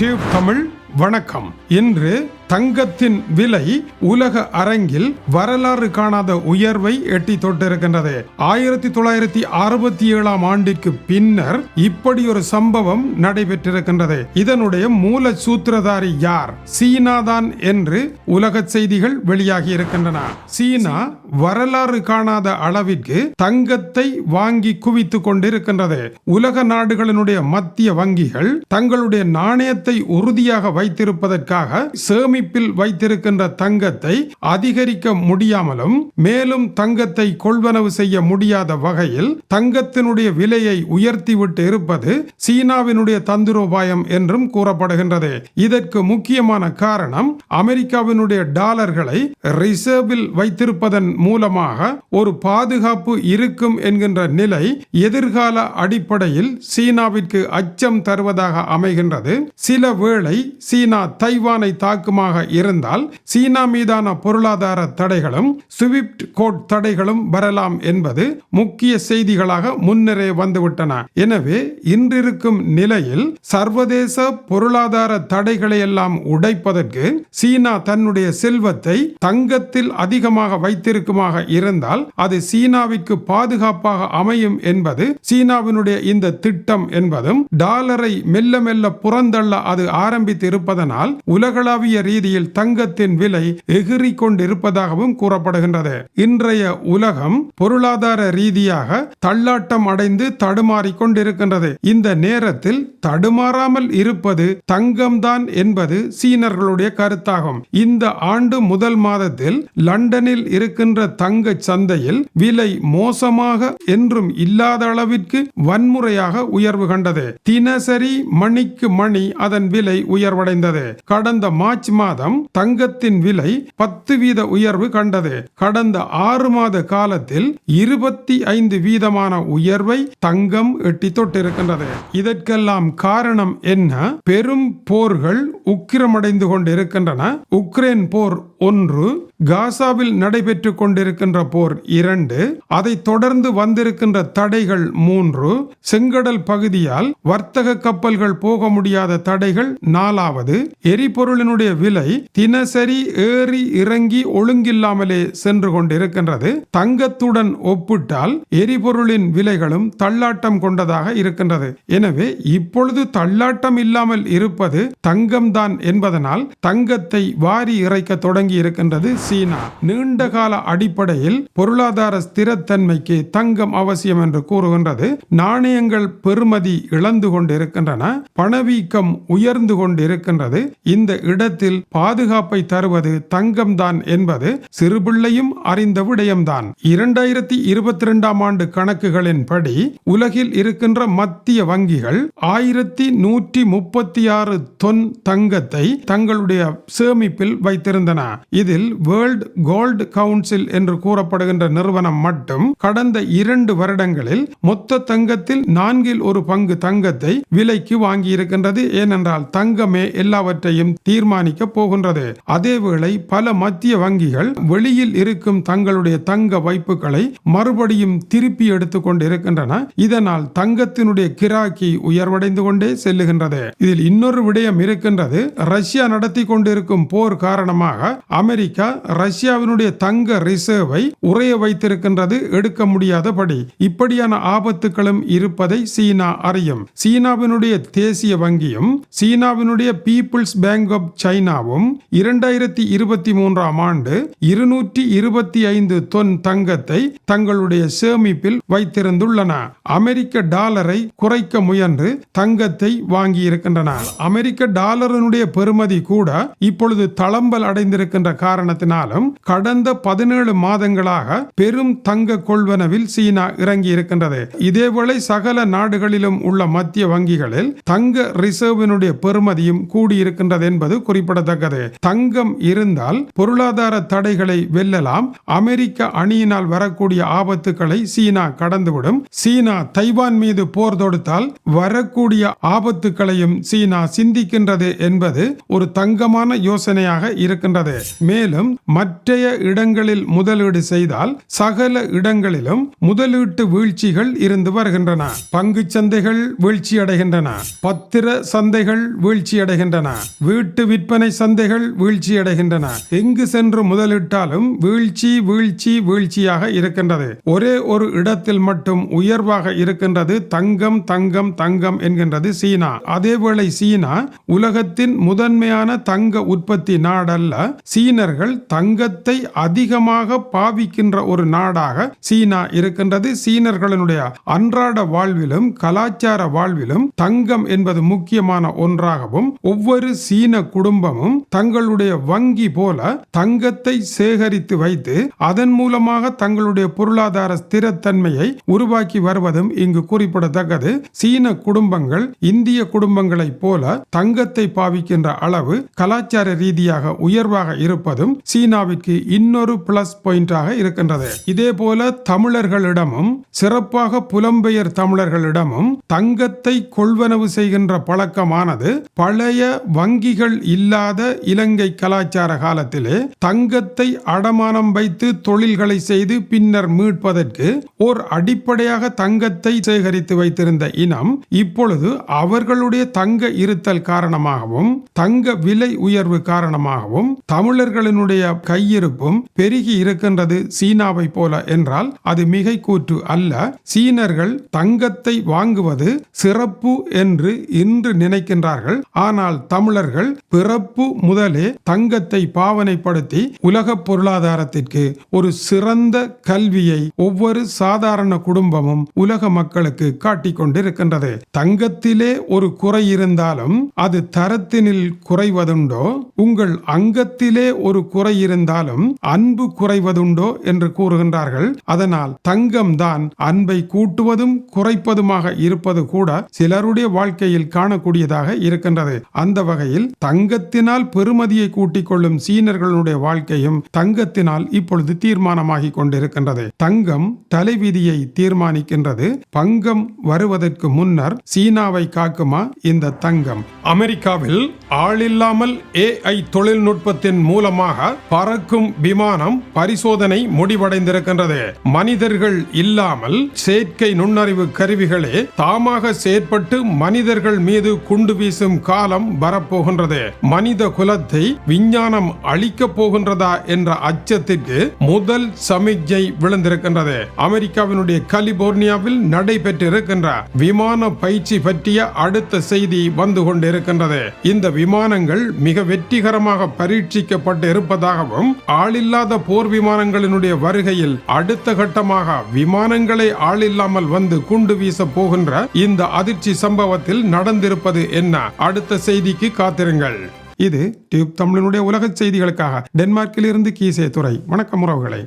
Tube Tamil வணக்கம். இன்று தங்கத்தின் விலை உலக அரங்கில் வரலாறு காணாத உயர்வை எட்டி தொட்டிருக்கின்றது. ஆயிரத்தி தொள்ளாயிரத்தி அறுபத்தி ஏழாம் ஆண்டிற்கு பின்னர் இப்படி ஒரு சம்பவம் நடைபெற்றிருக்கின்றது. இதனுடைய மூல சூத்திரதாரி யார்? சீனா தான் என்று உலக செய்திகள் வெளியாகி இருக்கின்றன. சீனா வரலாறு காணாத அளவிற்கு தங்கத்தை வாங்கி குவித்துக் கொண்டிருக்கின்றது. உலக நாடுகளினுடைய மத்திய வங்கிகள் தங்களுடைய நாணயத்தை உறுதியாக வைத்திருப்பதற்காக சேமி சேமிப்பில் வைத்திருக்கின்ற தங்கத்தை அதிகரிக்க முடியாமலும் மேலும் தங்கத்தை கொள்வனவு செய்ய முடியாத வகையில் தங்கத்தினுடைய விலையை உயர்த்திவிட்டு இருப்பது சீனாவினுடைய தந்திரோபாயம் என்றும் கூறப்படுகின்றது. இதற்கு முக்கியமான காரணம் அமெரிக்காவினுடைய டாலர்களை ரிசர்வில் வைத்திருப்பதன் மூலமாக ஒரு பாதுகாப்பு இருக்கும் என்கின்ற நிலை எதிர்கால அடிப்படையில் சீனாவிற்கு அச்சம் தருவதாக அமைகின்றது. சில வேளை சீனா தைவானை தாக்குமா தாக்குமாக இருந்தால் சீனா மீதான பொருளாதார தடைகளும் ஸ்விஃப்ட் கோட் தடைகளும் வரலாம் என்பது முக்கிய செய்திகளாக முன்னரே வந்துவிட்டன. எனவே இன்றிருக்கும் நிலையில் சர்வதேச பொருளாதார தடைகளை எல்லாம் உடைப்பதற்கு சீனா தன்னுடைய செல்வத்தை தங்கத்தில் அதிகமாக வைத்திருக்குமாக இருந்தால் அது சீனாவிற்கு பாதுகாப்பாக அமையும் என்பது சீனாவினுடைய இந்த திட்டம் என்பதும் டாலரை மெல்ல மெல்ல புறந்தள்ள அது ஆரம்பித்து இருப்பதனால் உலகளாவிய ரீதியில் ரீதியில் தங்கத்தின் விலை எகிரி கொண்டிருப்பதாகவும் கூறப்படுகின்றது. இன்றைய உலகம் பொருளாதார ரீதியாக தள்ளாட்டம் அடைந்து தடுமாறிக் கொண்டிருக்கின்றது இந்த நேரத்தில் தடுமாறாமல் இருப்பது தங்கம்தான் என்பது சீனர்களுடைய கருத்தாகும். இந்த ஆண்டு முதல் மாதத்தில் லண்டனில் இருக்கின்ற தங்க சந்தையில் விலை மோசமாக என்றும் இல்லாத அளவிற்கு வன்முறையாக உயர்வு கண்டது. தினசரி மணிக்கு மணி அதன் விலை உயர்வடைந்தது. கடந்த மார்ச் மாதம் தங்கத்தின் விலை பத்து வீத உயர்வு கண்டது. கடந்த ஆறு மாத காலத்தில் இருபத்தி ஐந்து வீதமான உயர்வை தங்கம் எட்டி தொட்டிருக்கின்றது. இதற்கெல்லாம் காரணம் என்ன? பெரும் போர்கள் உக்கிரமடைந்து கொண்டிருக்கின்றன. உக்ரைன் போர் ஒன்று காசாவில் நடைபெற்று கொண்டிருக்கின்ற போர் இரண்டு அதை தொடர்ந்து வந்திருக்கின்ற தடைகள் மூன்று செங்கடல் பகுதியால் வர்த்தக கப்பல்கள் போக முடியாத தடைகள் நாலாவது எரிபொருளினுடைய விலை தினசரி ஏறி இறங்கி ஒழுங்கில்லாமலே சென்று கொண்டிருக்கின்றது. தங்கத்துடன் ஒப்பிட்டால் எரிபொருளின் விலைகளும் தள்ளாட்டம் கொண்டதாக இருக்கின்றது. எனவே இப்பொழுது தள்ளாட்டம் இல்லாமல் இருப்பது தங்கம்தான் என்பதனால் தங்கத்தை வாரி இறைக்க தொடங்கி இருக்கின்றது சீனா நீண்ட கால அடிப்படையில் பொருளாதார ஸ்திரத்தன்மைக்கு தங்கம் அவசியம் என்று கூறுகின்றது. நாணயங்கள் பெறுமதி இழந்து கொண்டிருக்கின்றன பணவீக்கம் உயர்ந்து கொண்டிருக்கின்றது. இந்த இடத்தில் பாதுகாப்பை தருவது தங்கம்தான் என்பது சிறுபிள்ளையும் அறிந்த விடயம்தான். இரண்டாயிரத்தி இருபத்தி இரண்டாம் ஆண்டு கணக்குகளின்படி உலகில் இருக்கின்ற மத்திய வங்கிகள் ஆயிரத்தி நூற்றி முப்பத்தி ஆறு தொன் தங்கத்தை தங்களுடைய சேமிப்பில் வைத்திருந்தன. இதில் வேர்ல்ட் கோல்டு கவுன்சில் என்று கூறப்படுகின்ற நிறுவனம் மட்டும் கடந்த இரண்டு வருடங்களில் மொத்த தங்கத்தில் நான்கில் ஒரு பங்கு தங்கத்தை விலைக்கு வாங்கியிருக்கின்றது. ஏனென்றால் தங்கமே எல்லாவற்றையும் தீர்மானிக்க போகின்றது. அதேவேளை பல மத்திய வங்கிகள் வெளியில் இருக்கும் தங்களுடைய தங்க வைப்புகளை மறுபடியும் திருப்பி எடுத்துக் கொண்டிருக்கின்றன. இதனால் தங்கத்தினுடைய கிராக்கி உயர்வடைந்து கொண்டே செல்லுகின்றது. இதில் இன்னொரு விடயம் இருக்கின்றது. ரஷ்யா நடத்தி கொண்டிருக்கும் போர் காரணமாக அமெரிக்கா ரஷ்யாவினுடைய தங்க ரிசர்வை உறைய வைத்திருக்கின்றது எடுக்க முடியாதபடி. இப்படியான ஆபத்துகளும் இருப்பதை சீனா அறியும். சீனாவினுடைய தேசிய வங்கியும் சீனாவினுடைய பீப்புள்ஸ் பேங்க் ஆஃப் சைனாவும் இரண்டாயிரத்தி இருபத்தி மூன்றாம் ஆண்டு இருநூற்றி இருபத்தி ஐந்து தொன் தங்கத்தை தங்களுடைய சேமிப்பில் வைத்திருந்துள்ளன. அமெரிக்க டாலரை குறைக்க முயன்று தங்கத்தை வாங்கி இருக்கின்றன அமெரிக்க டாலரினுடைய பெறுமதி கூட இப்பொழுது தளம்பல் அடைந்திருக்கின்ற காரணத்தினால் ஆனாலும் கடந்த பதினேழு மாதங்களாக பெரும் தங்க கொள்வனவில் சீனா இறங்கி இருக்கின்றது இதேவேளை சகல நாடுகளிலும் உள்ள மத்திய வங்கிகளில் தங்க ரிசர்வினுடைய பெறுமதியும் கூடியிருக்கின்றது என்பது குறிப்பிடத்தக்கது. தங்கம் இருந்தால் பொருளாதார தடைகளை வெல்லலாம். அமெரிக்க அணியினால் வரக்கூடிய ஆபத்துக்களை சீனா கடந்துவிடும். சீனா தைவான் மீது போர் தொடுத்தால் வரக்கூடிய ஆபத்துக்களையும் சீனா சிந்திக்கின்றது என்பது ஒரு தங்கமான யோசனையாக இருக்கின்றது. மேலும் மற்றைய இடங்களில் முதலீடு செய்தால் சகல இடங்களிலும் முதலீட்டு வீழ்ச்சிகள் இருந்து வருகின்றன. பங்கு சந்தைகள் வீழ்ச்சியடைகின்றன பத்திர சந்தைகள் வீழ்ச்சியடைகின்றன வீட்டு விற்பனை சந்தைகள் வீழ்ச்சியடைகின்றன எங்கு சென்று முதலிட்டாலும் வீழ்ச்சி வீழ்ச்சி வீழ்ச்சியாக இருக்கின்றது. ஒரே ஒரு இடத்தில் மட்டும் உயர்வாக இருக்கின்றது தங்கம் தங்கம் தங்கம் என்கின்றது சீனா. அதேவேளை சீனா உலகத்தின் முதன்மையான தங்க உற்பத்தி நாடல்ல சீனர்கள் தங்கத்தை அதிகமாக பாவிக்கின்ற ஒரு நாடாக சீனா இருக்கின்றது. சீனர்களுடைய அன்றாட வாழ்விலும் கலாச்சார வாழ்விலும் தங்கம் என்பது முக்கியமான ஒன்றாகவும் ஒவ்வொரு சீன குடும்பமும் தங்களுடைய வங்கி போல தங்கத்தை சேகரித்து வைத்து அதன் மூலமாக தங்களுடைய பொருளாதார ஸ்திரத்தன்மையை உருவாக்கி வருவதும் இங்கு குறிப்பிடத்தக்கது. சீன குடும்பங்கள் இந்திய குடும்பங்களைப் போல தங்கத்தை பாவிக்கின்ற அளவு கலாச்சார ரீதியாக உயர்வாக இருப்பதும் சீனாவிற்கு இன்னொரு பிளஸ் பாயிண்டாக இருக்கின்றது. இதே போல தமிழர்களிடமும் சிறப்பாக புலம்பெயர் தமிழர்களிடமும் தங்கத்தை கொள்வனவு செய்கின்ற பழக்கமானது பழைய வங்கிகள் இல்லாத இலங்கை கலாச்சார காலத்திலே தங்கத்தை அடமானம் வைத்து தொழில்களை செய்து பின்னர் மீட்பதற்கு ஓர் அடிப்படையாக தங்கத்தை சேகரித்து வைத்திருந்த இனம் இப்பொழுது அவர்களுடைய தங்க இருத்தல் காரணமாகவும் தங்க விலை உயர்வு காரணமாகவும் தமிழர்களினுடைய கையிருப்பும் பெருகி இருக்கின்றது சீனாவை போல என்றால் அது மிகை கூற்று அல்ல. சீனர்கள் தங்கத்தை வாங்குவது சிறப்பு என்று இன்று நினைக்கின்றார்கள். ஆனால் தமிழர்கள் பிறப்பு முதலே தங்கத்தை பாவனைப்படுத்தி உலக பொருளாதாரத்திற்கு ஒரு சிறந்த கல்வியை ஒவ்வொரு சாதாரண குடும்பமும் உலக மக்களுக்கு காட்டிக் கொண்டிருக்கின்றது. தங்கத்திலே ஒரு குறை இருந்தாலும் அது தரத்தினில் குறைவதுண்டோ? உங்கள் அங்கத்திலே ஒரு குறை இருந்தாலும் அன்பு குறைவதுண்டோ என்று கூறுகின்றார்கள். அதனால் தங்கம் தான் அன்பை கூட்டுவதும் குறைப்பதுமாக இருப்பது கூட சிலருடைய வாழ்க்கையில் காணக்கூடியதாக இருக்கின்றது. அந்த வகையில் தங்கத்தினால் பெருமதியை கூட்டிக் கொள்ளும் சீனர்களுடைய வாழ்க்கையும் தங்கத்தினால் இப்பொழுது தீர்மானமாகிக் கொண்டிருக்கின்றது. தங்கம் தலைவிதியை தீர்மானிக்கின்றது. பங்கம் வருவதற்கு முன்னர் சீனாவை காக்குமா இந்த தங்கம்? அமெரிக்காவில் ஆளில்லாமல் ஏஐ தொழில்நுட்பத்தின் மூலமாக பறக்கும் விமானம் பரிசோதனை முடிவடைந்திருக்கின்றது. மனிதர்கள் இல்லாமல் செயற்கை நுண்ணறிவு கருவிகளே தாமாக செயற்பட்டு மனிதர்கள் மீது குண்டு வீசும் காலம் வரப்போகின்றது. மனித குலத்தை விஞ்ஞானம் அழிக்கப் போகின்றதா என்ற அச்சத்திற்கு முதல் சமிக்ஞை விழுந்திருக்கின்றது. அமெரிக்காவினுடைய கலிபோர்னியாவில் நடைபெற்றிருக்கின்ற விமான பயிற்சி பற்றிய அடுத்த செய்தி வந்து கொண்டிருக்கின்றது. இந்த விமானங்கள் மிக வெற்றிகரமாக பரீட்சிக்கப்பட்டு இருப்பதாக இருப்பதாகவும் ஆளில்லாத போர் விமானங்களினுடைய வருகையில் அடுத்த கட்டமாக விமானங்களை ஆளில்லாமல் வந்து குண்டு வீச போகின்ற இந்த அதிர்ச்சி சம்பவத்தில் நடந்திருப்பது என்ன? அடுத்த செய்திக்கு காத்திருங்கள். இது டியூப் தமிழனுடைய உலக செய்திகளுக்காக. டென்மார்க்கில் இருந்து கீசே துறை வணக்கம் உறவுகளை.